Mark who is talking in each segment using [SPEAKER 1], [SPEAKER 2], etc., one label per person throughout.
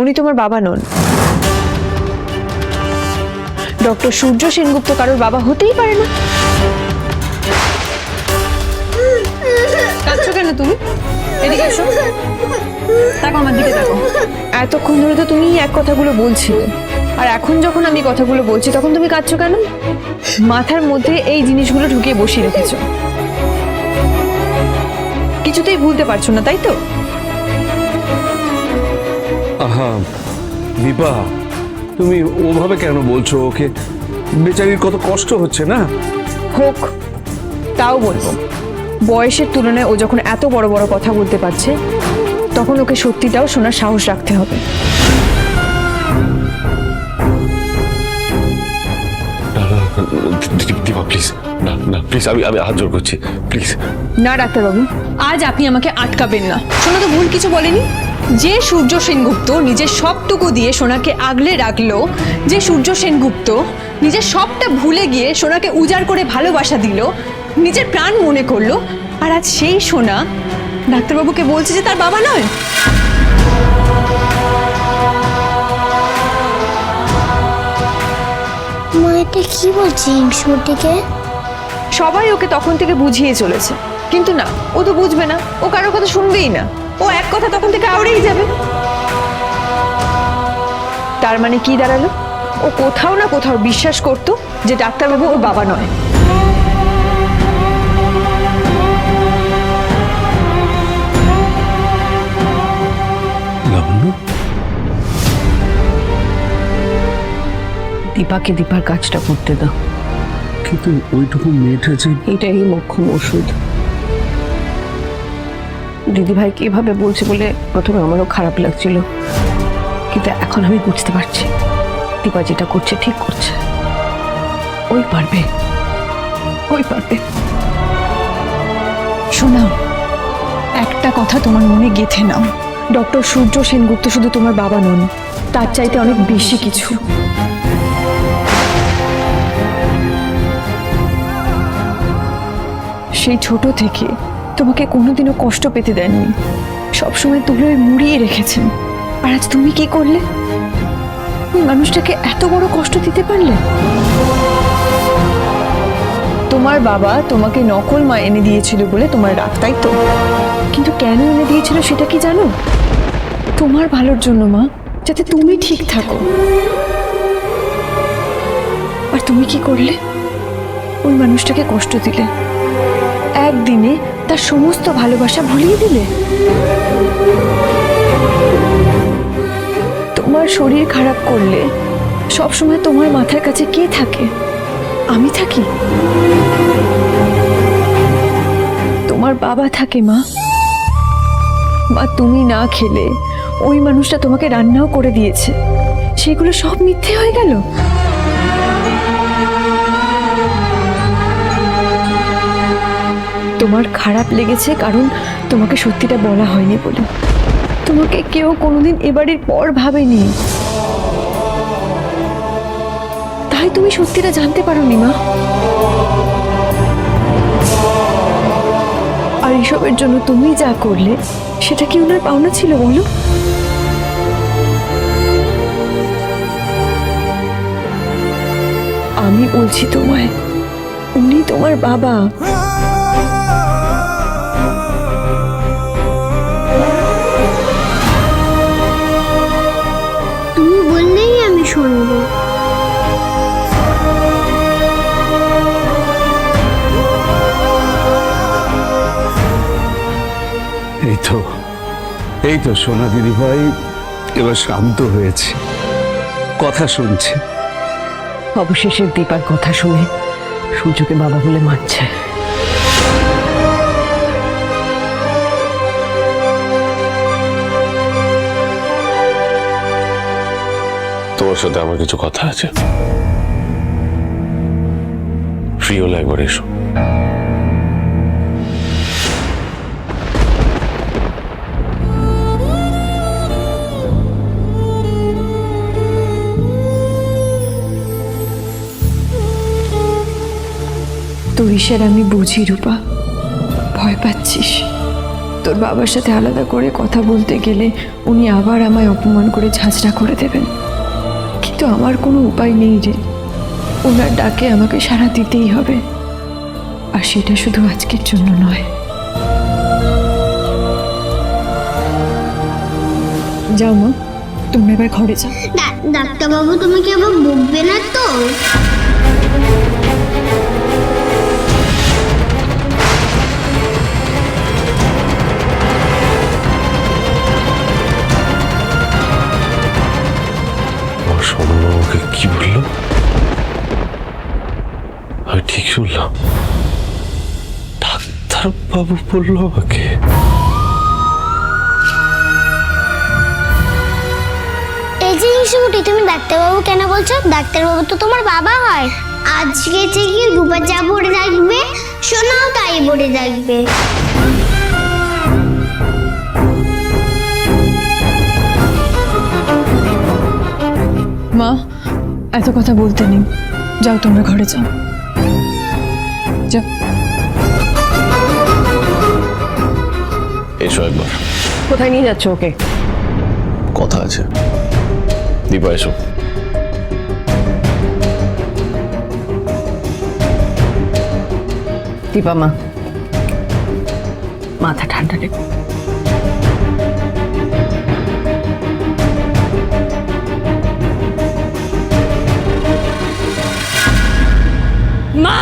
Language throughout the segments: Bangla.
[SPEAKER 1] উনি তোমার বাবা নন। ডক্টর সূর্য সেনগুপ্ত কারোর বাবা হতেই পারে না।
[SPEAKER 2] কাঁদছো কেন তুমি? এদিকে এসো। দেখো আমার দিকে দেখো
[SPEAKER 1] এতক্ষণ ধরে তো তুমি এক কথাগুলো বলছিলে। আর এখন যখন আমি কথাগুলো বলছি, তখন তুমি কাঁদছো কেন? মাথার মধ্যে এই জিনিসগুলো ঢুকিয়ে বসিয়ে রেখেছো। কিছুতেই ভুলতে পারছ না, তাই তো?
[SPEAKER 3] আহা দীপা তুমি ওভাবে কেন বলছো ওকে? বেচারির কত কষ্ট হচ্ছে না?
[SPEAKER 1] হোক তাও বলব। বয়সের তুলনায় ও যখন এত বড় বড় কথা বলতে পারছে তখন ওকে সত্যিটাও শোনার সাহস রাখতে হবে।
[SPEAKER 4] দীপা প্লিজ না না প্লিজ আমি আমি হাত জোর করছি। প্লিজ
[SPEAKER 1] না ডাক্তারবাবু
[SPEAKER 2] আজ আপনি আমাকে আটকাবেন না। শোনো তো ভুল কিছু বলেনি? যে সূর্য সেনগুপ্ত নিজের সবটুকু দিয়ে সোনাকে আগলে রাখল যে সূর্য সেনগুপ্ত নিজের সবটা ভুলে গিয়ে সোনাকে উজাড় করে ভালোবাসা দিল নিজের প্রাণ মনে করল আর আজ সেই সোনা ডাক্তারবাবুকে বলছে যে তার বাবা নয়।
[SPEAKER 5] মা এটা কি বলছে হিংসুটিকে
[SPEAKER 1] সবাই ওকে তখন থেকে বুঝিয়ে চলেছে। কিন্তু না ও তো বুঝবে না ও কারোর কথা শুনবেই না। ও এক কথা তখন থেকে আউড়েই যাবে। তার মানে কি দাঁড়াল? ও কোথাও না কোথাও বিশ্বাস করতো যে ডাক্তারবাবু ওর বাবা নয়।
[SPEAKER 6] দীপাকে দীপার কাজটা করতে দাও।
[SPEAKER 3] কিন্তু ওইটুকু মেয়েটা যে
[SPEAKER 6] এটাই মোক্ষম ওষুধ। দিদিভাই এভাবে বলছে বলে প্রথমে আমারও খারাপ লাগছিল। কিন্তু এখন আমি বুঝতে পারছি, দীপা যেটা করছে ঠিক করছে। ওই পারবে ওই পারবে।
[SPEAKER 2] শোনা একটা কথা তোমার মনে গেথে নাও।
[SPEAKER 1] ডক্টর সূর্য সেনগুপ্ত শুধু তোমার বাবা নন, তার চাইতে অনেক বেশি কিছু। সেই ছোট থেকে তোমাকে কোনোদিনও কষ্ট পেতে দেননি সবসময় তুলে মুড়িয়ে রেখেছেন। আর আজ তুমি কি করলে? মানুষটাকে এত বড় কষ্ট দিতে পারলে? তোমার বাবা তোমাকে নকল মা এনে দিয়েছিল বলে তোমার রাগ, তাই তো? কিন্তু কেন এনে দিয়েছিল সেটা কি জানো? তোমার ভালোর জন্য, মা, যাতে তুমি ঠিক থাকো। আর তুমি কি করলে? ওই মানুষটাকে কষ্ট দিলে। একদিনে তার সমস্ত ভালোবাসা ভুলিয়ে দিলে? তোমার শরীর খারাপ করলে সবসময় তোমার মাথার কাছে কে থাকে? আমি থাকি? তোমার বাবা থাকে, মা। মা, তুমি না খেলে ওই মানুষটা তোমাকে রান্নাও করে দিয়েছে। সেগুলো সব মিথ্যে হয়ে গেল? তোমার খারাপ লেগেছে কারণ তোমাকে সত্যিটা বলা হয়নি বলে। তোমাকে কেউ কোনোদিন এবারের পর ভাবেনি। তাই তুমি সত্যিটা জানতে পারোনি, মা। আর এসবের জন্য তুমি যা করলে, সেটা কি ওনার পাওনা ছিল বলো? আমি বলছি তোমায়, উনি তোমার বাবা।
[SPEAKER 3] এই তো সোনা দিদি ভাই এবার শান্ত হয়েছে। কথা শুনছে।
[SPEAKER 6] অবশেষে দীপার কথা শুনে সূর্যকে বাবা বলে মানছে
[SPEAKER 4] তোমার সাথে আমার কিছু কথা আছে। ফ্রি হলে একবার এসো।
[SPEAKER 1] তোর আমি বুঝি, রূপা। ভয় পাচ্ছিস।
[SPEAKER 7] তোর বাবার সাথে আলাদা করে কথা বলতে গেলে উনি আবার আমায় অপমান করে ঝাঁঝরা করে দেবেন। কিন্তু আমার কোনো উপায় নেই রে। ওনার ডাকে আমাকে সাড়া দিতেই হবে। আর সেটা শুধু আজকের জন্য নয়। যাও মা, তোমরা এবার ঘরে যাও।
[SPEAKER 5] ডাক্তারবাবু, তুমি কি আবার বকবে না তো?
[SPEAKER 4] বাবু বলল আমাকে।
[SPEAKER 5] এই যে হিংসুটি তুমি ডাক্তারবাবু কেন বলছো? ডাক্তারবাবু তো তোমার বাবা হয়। আজকে থেকে রূপা যা পড়ে থাকবে সোনাও তাই পড়ে থাকবে।
[SPEAKER 7] মা এত কথা বলতে নেই। যাও তোমরা ঘরে যাও।
[SPEAKER 4] এসো একবার।
[SPEAKER 6] কোথায় নিয়ে যাচ্ছ ওকে?
[SPEAKER 4] কথা আছে। দীপা এসো।
[SPEAKER 6] দীপা মা মাথা ঠান্ডা রেখো
[SPEAKER 2] মা!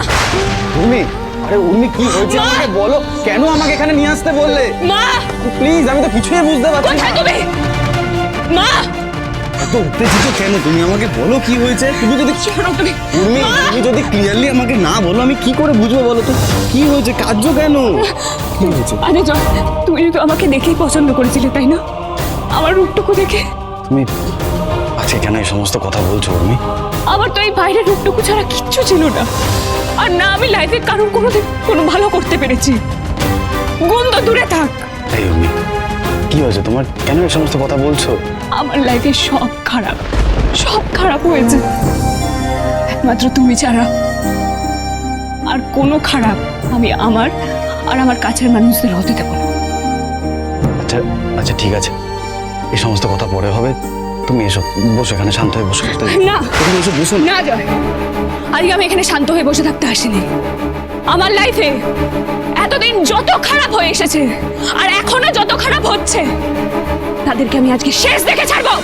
[SPEAKER 8] উর্মি আরে উর্মি কি হয়েছে? আমাকে বলো কেন আমাকে এখানে নিয়ে আসতে বললে?
[SPEAKER 2] মা!
[SPEAKER 8] প্লিজ আমি তো কিছুই বুঝতে পারছি না।
[SPEAKER 2] তুমি? মা!
[SPEAKER 8] এত উত্তেজিত কেন? তুমি আমাকে বলো কি হয়েছে? তুমি যদি
[SPEAKER 2] তুমি?
[SPEAKER 8] তুমি যদি ক্লিয়ারলি আমাকে না বলো আমি কি করে বুঝব বলো তো? কি হয়েছে? কার্য কেন? কি হয়েছে?
[SPEAKER 7] আরে জয় তুমি তো আমাকে দেখেই পছন্দ করেছিলে তাই না? আমার রূপটুকু দেখে।
[SPEAKER 8] তুমি আজকে কেন এই সমস্ত কথা বলছো উর্মি?
[SPEAKER 7] আমার তো এই বাইরের রূপটুকু ছাড়া কিচ্ছু ছিল না। আর না আমি লাইফে কারোর কোনোদিন কোনো ভালো করতে পেরেছি। গুণ তো দূরে থাক।
[SPEAKER 8] এই উর্মি কি হয়েছে? তোমার কেন এই সমস্ত কথা বলছো?
[SPEAKER 7] আমার লাইফে সব খারাপ সব খারাপ হয়েছে। একমাত্র তুমি ছাড়া। আর কোনো খারাপ আমি আমার আর আমার কাছের মানুষদের হতে দেবো না।
[SPEAKER 8] আচ্ছা আচ্ছা ঠিক আছে। এই সমস্ত কথা পরে হবে। তুমি এসো বসো এখানে শান্ত হয়ে বসো
[SPEAKER 7] না।
[SPEAKER 8] তুমি এসো বসো না।
[SPEAKER 7] না জয় আজকে আমি এখানে শান্ত হয়ে বসে থাকতে আসিনি আমার লাইফে এতদিন যত খারাপ হয়ে এসেছে আর এখনও যত খারাপ হচ্ছে তাদেরকে আমি আজকে শেষ দেখে ছাড়বো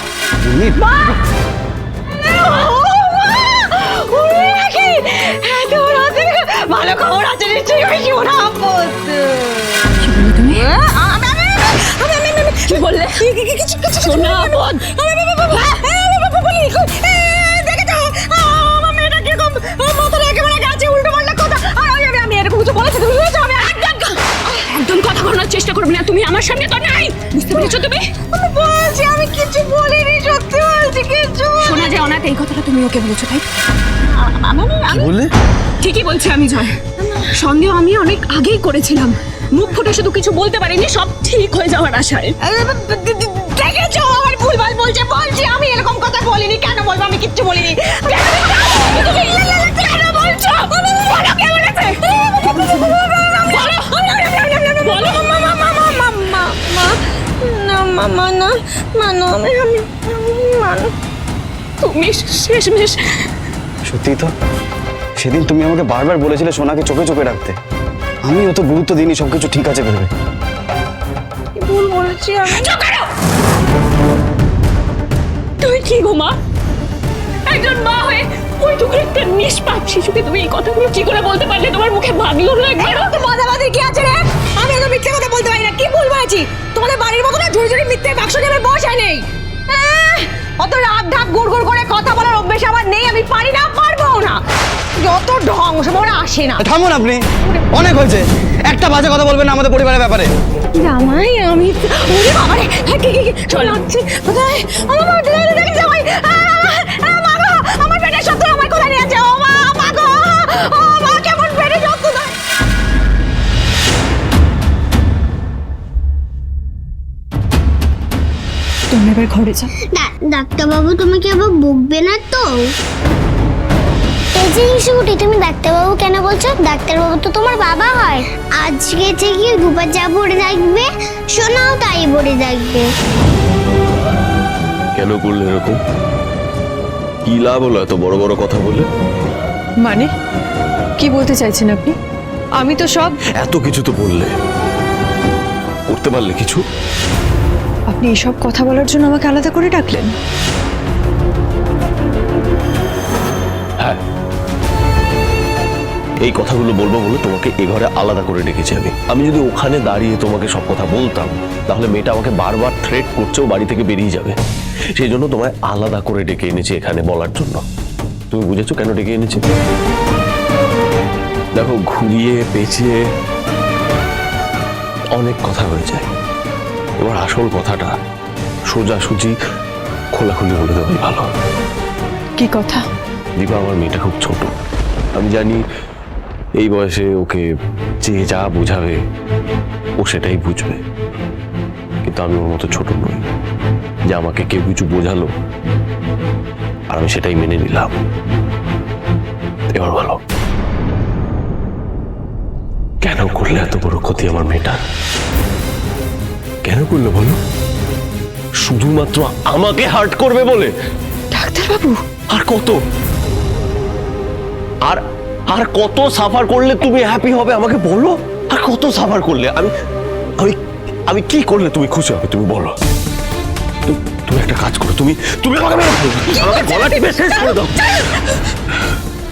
[SPEAKER 2] ভালো খবর আছে নিশ্চয়ই ওই শোনা
[SPEAKER 7] কি বললে সোনা আপদ একদম বলার চেষ্টা করবে না তুমি আমার সামনে তো নাই বুঝতে পেরেছ তুমি
[SPEAKER 2] বলছি আমি কিছু বলিনি সত্যি বলছি কিছু
[SPEAKER 7] শোনা যায় অনাথ এই কথাটা তুমি ওকে বলেছ তাই
[SPEAKER 8] কি বললে
[SPEAKER 7] ঠিকই বলছে আমি জয় সন্দেহ আমি অনেক আগেই করেছিলাম মুখ ফুটে শুধু কিছু বলতে পারিনি সব ঠিক হয়ে যাওয়ার আশায়
[SPEAKER 2] দেখেছ আমার ভুলভাল বলছে বলছি আমি এরকম কথা বলিনি কেন বলব আমি কিচ্ছু বলিনি
[SPEAKER 7] শেষমেশ
[SPEAKER 8] সত্যি তো? সেদিন তুমি আমাকে বারবার বলেছিলে সোনাকে চোখে চোখে রাখতে। আমি অত গুরুত্ব দিইনি সবকিছু ঠিক আছে ভেবে।
[SPEAKER 2] ভুল বলেছি আমি?
[SPEAKER 7] চুপ কি গো মা? একজন মা হয়ে ওই টুকুর একটা নিষ্পাপ শিশুকে তুমি এই কথাগুলো কি করে বলতে পারলে? তোমার মুখে ভাবলো না একবারও?
[SPEAKER 2] তো মাদাবাদি কি আছে রে? আমি এত মিথ্যে কথা বলতে পারি না। কি ভুল বলেছি? তোমাদের বাড়ির মতো না ঝুড়ি ঝুড়ি মিথ্যে বাক্স নেবে বসাই নেই। অত রাত ঢাক গুড় গুড় করে কথা বলার অভ্যেস আমার নেই আমি পারি না পারব না। যত ঢং সময় আসে না।
[SPEAKER 8] থামুন আপনি অনেক হয়েছে। একটা বাজে কথা বলবেন না আমাদের পরিবারের ব্যাপারে।
[SPEAKER 2] জামাই আমি ওরে বাবা রে হ্যাঁ, কি কি কি? চলাচ্ছে কোথায়? আমার মা দেখে দেখে জামাই? মা গো, আমার পেটের শত্রু আমার কোথায় নিয়ে আছে ও মা মা গো ও মা কেমন পেটে
[SPEAKER 7] এবার ঘরে যাও।
[SPEAKER 5] ডা- ডাক্তারবাবু তুমি কি আবার বকবে না তো? এই যে ইসুটি তুমি ডাক্তারবাবু কেন বলছো? ডাক্তারবাবু তো তোমার বাবা হয়। আজকে থেকে দুপা যা পড়ে থাকবে সোনাও তাই পড়ে থাকবে।
[SPEAKER 4] কেন করলে এরকম? কি লাভ হলো এত বড় বড় কথা বলে?
[SPEAKER 2] মানে? কি বলতে চাইছেন আপনি? আমি তো সব
[SPEAKER 4] এত কিছু তো বললে। করতে পারলে কিছু?
[SPEAKER 2] আপনি এসব কথা বলার জন্য আমাকে আলাদা করে ডাকলেন?
[SPEAKER 4] হ্যাঁ। এই কথাগুলো বলব বলে তোমাকে এ ঘরে আলাদা করে ডেকেছি আমি। আমি যদি ওখানে দাঁড়িয়ে তোমাকে সব কথা বলতাম, তাহলে মেয়েটা আমাকে বারবার থ্রেট করছে ও বাড়ি থেকে বেরিয়ে যাবে। সেই জন্য তোমায় আলাদা করে ডেকে এনেছি এখানে বলার জন্য। তুমি বুঝেছ কেন ডেকে এনেছি? দেখো, ঘুরিয়ে, পেঁচিয়ে অনেক কথা হয়ে যায়। এবার আসল কথাটা সোজাসুজি খোলাখুলি বলে দেওয়াই ভালো।
[SPEAKER 2] কি কথা?
[SPEAKER 4] দীপা আমার মেয়েটা খুব ছোট। আমি জানি এই বয়সে ওকে যে যা বোঝাবে ও সেটাই বুঝবে। কিন্তু আমি ওর মতো ছোট নই। যে আমাকে কেউ কিছু বোঝালো আর আমি সেটাই মেনে নিলাম। এবার ভালো কেন করলে এত বড় ক্ষতি আমার মেয়েটার? কেন করল বলো? শুধুমাত্র আমাকে হার্ট করবে বলে?
[SPEAKER 2] ডাক্তারবাবু।
[SPEAKER 4] আর কত? আর আর কত সাফার করলে তুমি হ্যাপি হবে আমাকে বলো? আর কত সাফার করলে? আমি আমি আমি কি করলে তুমি খুশি হবে তুমি বলো? তুমি একটা কাজ করো তুমি তুমি আমাকে মেরে ফেলো। আমাকে গলা টিপে শেষ করে দাও।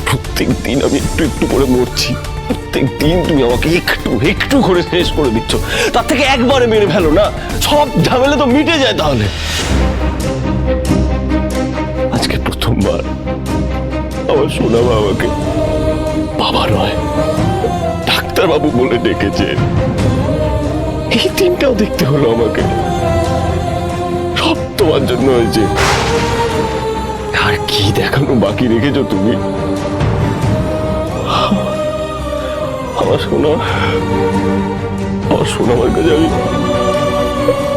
[SPEAKER 4] প্রত্যেক দিন আমি একটু একটু করে মরছি। প্রত্যেক দিন তুমি আমাকে একটু একটু করে শেষ করে দিচ্ছ। তার থেকে একবারে মেরে ফেলো, না? সব ঝামেলা তো মিটে যায় তাহলে। আজকে প্রথমবার আমার সোনা বাবাকে বাবা নয়, ডাক্তারবাবু বলে ডেকেছে এই দিনটাও দেখতে হলো আমাকে। সব তোমার জন্য হয়েছে। আর কি দেখানো বাকি রেখেছো তুমি? আমার সোনা আমার সোনা আমার কাছে আমি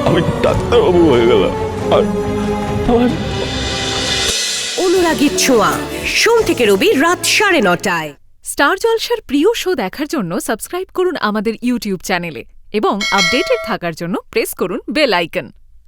[SPEAKER 4] আমি ডাক্তারবাবু হয়ে গেলাম। আর আমার
[SPEAKER 9] অনুরাগীর ছোঁয়া। সোম থেকে রবি রাত সাড়ে নটায়।
[SPEAKER 10] স্টার জলসার প্রিয় শো দেখার জন্য সাবস্ক্রাইব করুন আমাদের ইউটিউব চ্যানেলে এবং আপডেটেড থাকার জন্য প্রেস করুন বেল আইকন।